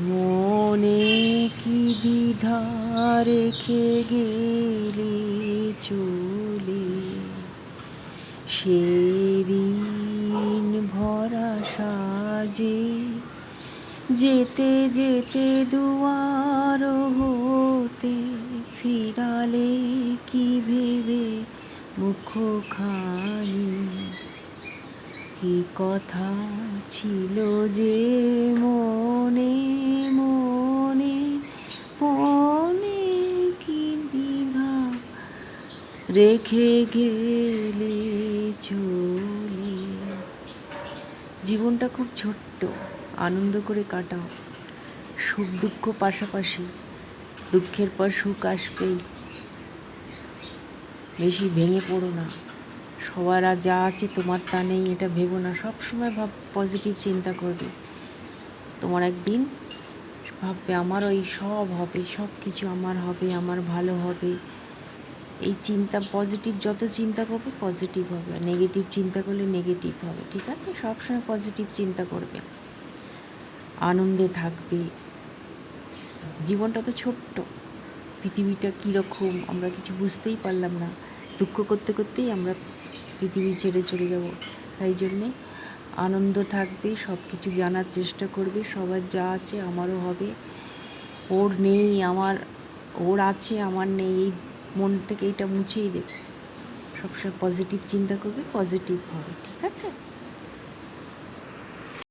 মনে কি দ্বিধা রেখে গেলে চলে? সেদিন ভরা সাজে যেতে যেতে দুয়ার হতে ফিরালে কি ভেবে মুখখানি? কি কথা ছিল যে মনে মনে মনে কি দ্বিধা রেখে গেলে চলে। জীবনটা খুব ছোট্ট, আনন্দ করে কাটাও। সুখ দুঃখ পাশাপাশি দুঃখের পর সুখ আসবেই। বেশি ভেঙে পড়ো না। সবার আর যা আছে তোমার তা নেই, এটা ভেবো না। সব সময় ভাব পজিটিভ চিন্তা করবে। তোমার একদিন ভাববে আমার ওই সব হবে সব কিছু আমার হবে, আমার ভালো হবে। এই চিন্তা পজিটিভ যত চিন্তা করবে পজিটিভ হবে। নেগেটিভ চিন্তা করলে নেগেটিভ হবে, ঠিক আছে? সবসময় পজিটিভ চিন্তা করবে। আনন্দে থাকবে। জীবনটা তো ছোট্ট। পৃথিবীটা কীরকম, আমরা কিছু বুঝতেই পারলাম না। দুঃখ করতে করতেই আমরা পৃথিবী ছেড়ে চলে যাব। তাই জন্যে আনন্দ থাকবে সব কিছু জানার চেষ্টা করবে। সবার যা আছে আমারও হবে। ওর নেই, আমার, ওর আছে, আমার নেই। এই মন থেকে এটা মুছেই দেবে সবসময় পজিটিভ চিন্তা করবে পজিটিভ হবে ঠিক আছে?